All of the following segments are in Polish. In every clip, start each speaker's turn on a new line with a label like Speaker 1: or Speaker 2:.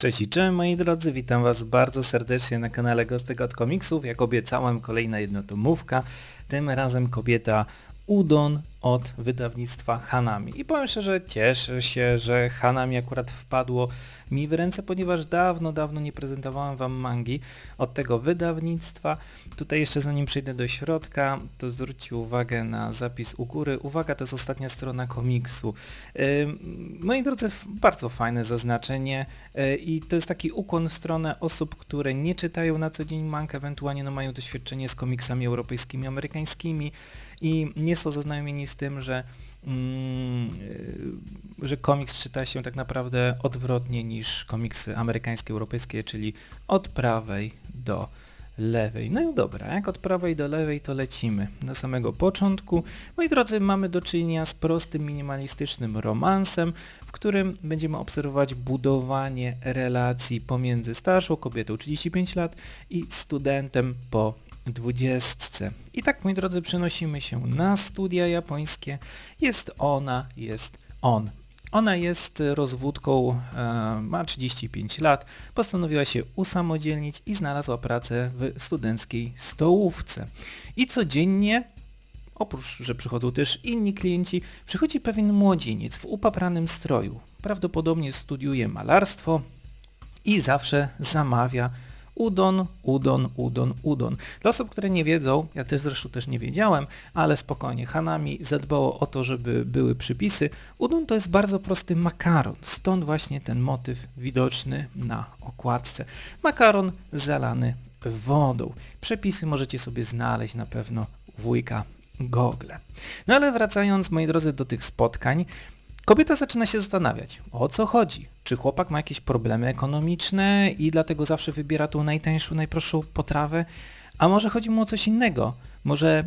Speaker 1: Cześć i cześć moi drodzy, witam was bardzo serdecznie na kanale Gostek od Komiksów. Jak obiecałem kolejna jednotomówka, tym razem kobieta Udon od wydawnictwa Hanami. I powiem szczerze, cieszę się, że Hanami akurat wpadło mi w ręce, ponieważ dawno, dawno nie prezentowałem wam mangi od tego wydawnictwa. Tutaj jeszcze zanim przejdę do środka, to zwróćcie uwagę na zapis u góry. Uwaga, to jest ostatnia strona komiksu. Ym, moi drodzy, bardzo fajne zaznaczenie yy, i to jest taki ukłon w stronę osób, które nie czytają na co dzień mang, ewentualnie no, mają doświadczenie z komiksami europejskimi, amerykańskimi i nie są zaznajomieni z tym, że mm, y, że komiks czyta się tak naprawdę odwrotnie niż komiksy amerykańskie, europejskie, czyli od prawej do lewej. No i dobra, jak od prawej do lewej to lecimy. Na samego początku, moi drodzy, mamy do czynienia z prostym, minimalistycznym romansem, w którym będziemy obserwować budowanie relacji pomiędzy starszą kobietą 35 lat i studentem po dwudziestce. I tak, moi drodzy, przenosimy się na studia japońskie. Jest ona, jest on. Ona jest rozwódką, e, ma 35 lat, postanowiła się usamodzielnić i znalazła pracę w studenckiej stołówce. I codziennie, oprócz, że przychodzą też inni klienci, przychodzi pewien młodzieniec w upapranym stroju. Prawdopodobnie studiuje malarstwo i zawsze zamawia udon, udon, udon, udon. Dla osób, które nie wiedzą, ja też zresztą też nie wiedziałem, ale spokojnie, Hanami zadbało o to, żeby były przypisy. Udon to jest bardzo prosty makaron, stąd właśnie ten motyw widoczny na okładce. Makaron zalany wodą. Przepisy możecie sobie znaleźć na pewno u wujka Google. No ale wracając, moi drodzy, do tych spotkań, Kobieta zaczyna się zastanawiać, o co chodzi. Czy chłopak ma jakieś problemy ekonomiczne i dlatego zawsze wybiera tą najtańszą, najprostszą potrawę? A może chodzi mu o coś innego? Może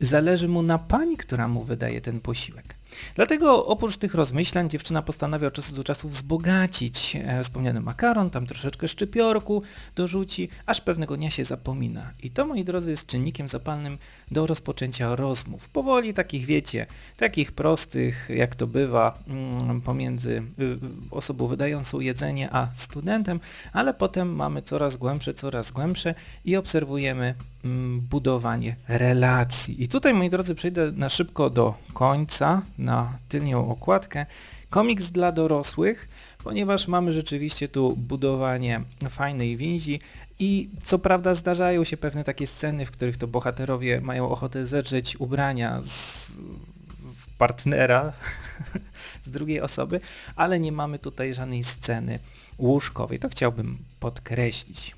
Speaker 1: zależy mu na pani, która mu wydaje ten posiłek. Dlatego oprócz tych rozmyślań dziewczyna postanawia od czasu do czasu wzbogacić e, wspomniany makaron, tam troszeczkę szczypiorku dorzuci, aż pewnego dnia się zapomina. I to, moi drodzy, jest czynnikiem zapalnym do rozpoczęcia rozmów. Powoli takich, wiecie, takich prostych, jak to bywa mm, pomiędzy y, y, osobą wydającą jedzenie a studentem, ale potem mamy coraz głębsze, coraz głębsze i obserwujemy budowanie relacji. I tutaj, moi drodzy, przejdę na szybko do końca, na tylnią okładkę. Komiks dla dorosłych, ponieważ mamy rzeczywiście tu budowanie fajnej więzi i co prawda zdarzają się pewne takie sceny, w których to bohaterowie mają ochotę zedrzeć ubrania z partnera z drugiej osoby, ale nie mamy tutaj żadnej sceny łóżkowej. To chciałbym podkreślić.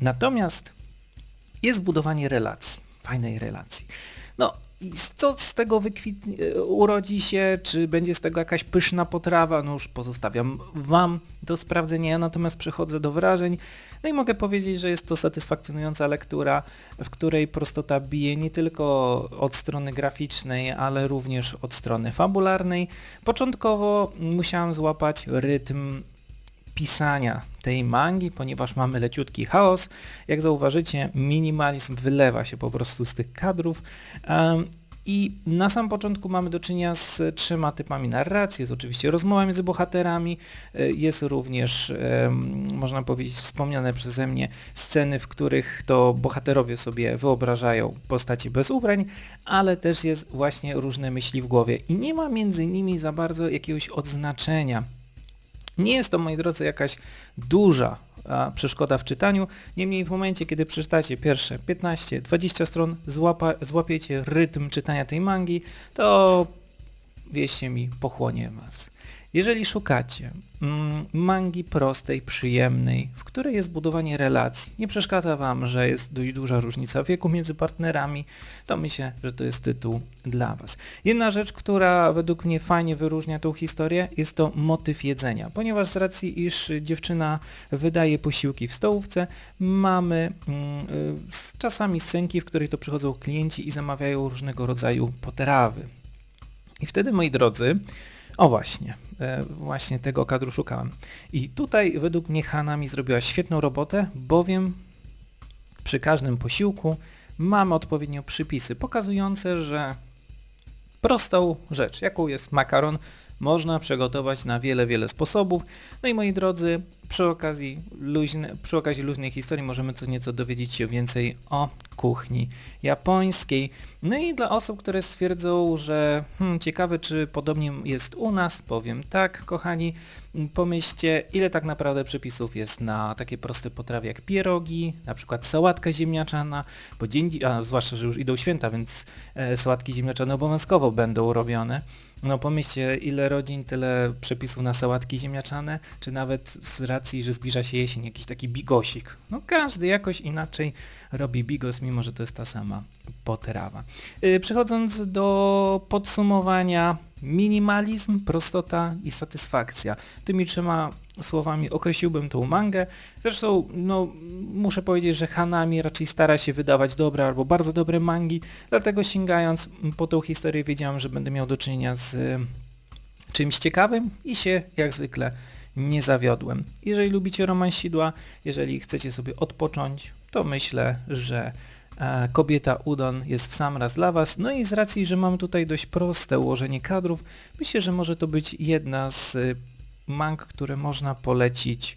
Speaker 1: Natomiast jest budowanie relacji, fajnej relacji. No i co z tego wykwitnie, urodzi się, czy będzie z tego jakaś pyszna potrawa, no już pozostawiam Wam do sprawdzenia, ja natomiast przechodzę do wrażeń. No i mogę powiedzieć, że jest to satysfakcjonująca lektura, w której prostota bije nie tylko od strony graficznej, ale również od strony fabularnej. Początkowo musiałem złapać rytm pisania tej mangi, ponieważ mamy leciutki chaos. Jak zauważycie, minimalizm wylewa się po prostu z tych kadrów. I na samym początku mamy do czynienia z trzema typami narracji. Jest oczywiście rozmowa między bohaterami, y, jest również, można powiedzieć, wspomniane przeze mnie sceny, w których to bohaterowie sobie wyobrażają postaci bez ubrań, ale też jest właśnie różne myśli w głowie i nie ma między nimi za bardzo jakiegoś odznaczenia. Nie jest to, moi drodzy, jakaś duża przeszkoda w czytaniu, niemniej w momencie, kiedy przeczytacie pierwsze 15-20 stron, złapa, złapiecie rytm czytania tej mangi, to wieście mi, pochłonie was. Jeżeli szukacie mm, mangi prostej, przyjemnej, w której jest budowanie relacji, nie przeszkadza Wam, że jest dość duża różnica wieku między partnerami, to myślę, że to jest tytuł dla Was. Jedna rzecz, która według mnie fajnie wyróżnia tą historię, jest to motyw jedzenia, ponieważ z racji, iż dziewczyna wydaje posiłki w stołówce, mamy mm, y, czasami scenki, w których to przychodzą klienci i zamawiają różnego rodzaju potrawy. I wtedy, moi drodzy, o właśnie, e, właśnie tego kadru szukałem. I tutaj według mnie Hanami zrobiła świetną robotę, bowiem przy każdym posiłku mamy odpowiednio przypisy pokazujące, że prostą rzecz, jaką jest makaron, można przygotować na wiele, wiele sposobów. No i moi drodzy, przy okazji, luźne, przy okazji luźnej historii możemy co nieco dowiedzieć się więcej o kuchni japońskiej. No i dla osób, które stwierdzą, że hmm, ciekawe czy podobnie jest u nas, powiem tak, kochani, pomyślcie ile tak naprawdę przepisów jest na takie proste potrawy jak pierogi, na przykład sałatka ziemniaczana, bo dzień, a zwłaszcza, że już idą święta, więc e, sałatki ziemniaczane obowiązkowo będą robione. No pomyślcie, ile rodzin, tyle przepisów na sałatki ziemniaczane, czy nawet z racji, że zbliża się jesień, jakiś taki bigosik. No każdy jakoś inaczej robi bigos, mimo że to jest ta sama potrawa. Yy, przechodząc do podsumowania, minimalizm, prostota i satysfakcja. Tymi trzema słowami określiłbym tą mangę. Zresztą, no, muszę powiedzieć, że Hanami raczej stara się wydawać dobre albo bardzo dobre mangi, dlatego sięgając po tą historię wiedziałem, że będę miał do czynienia z y, czymś ciekawym i się, jak zwykle, nie zawiodłem. Jeżeli lubicie romansidła, jeżeli chcecie sobie odpocząć, to myślę, że e, Kobieta Udon jest w sam raz dla Was. No i z racji, że mam tutaj dość proste ułożenie kadrów, myślę, że może to być jedna z y, mang, które można polecić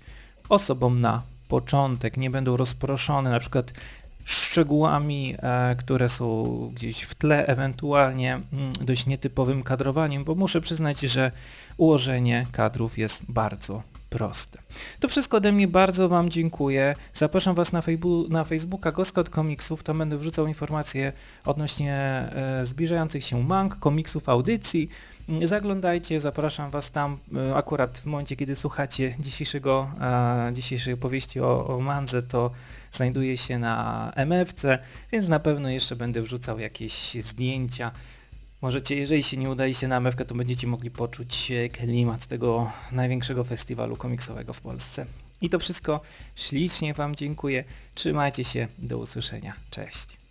Speaker 1: osobom na początek. Nie będą rozproszone na przykład szczegółami, e, które są gdzieś w tle, ewentualnie mm, dość nietypowym kadrowaniem, bo muszę przyznać, że ułożenie kadrów jest bardzo proste. To wszystko ode mnie, bardzo Wam dziękuję. Zapraszam Was na, na Facebooka Goskot Komiksów, tam będę wrzucał informacje odnośnie e, zbliżających się mang, komiksów, audycji. Zaglądajcie, zapraszam Was tam e, akurat w momencie, kiedy słuchacie dzisiejszego, e, dzisiejszej opowieści o, o Mandze, to znajduje się na MFC, więc na pewno jeszcze będę wrzucał jakieś zdjęcia. Możecie, jeżeli się nie udaliście na MFK, to będziecie mogli poczuć klimat tego największego festiwalu komiksowego w Polsce. I to wszystko. Ślicznie Wam dziękuję. Trzymajcie się. Do usłyszenia. Cześć.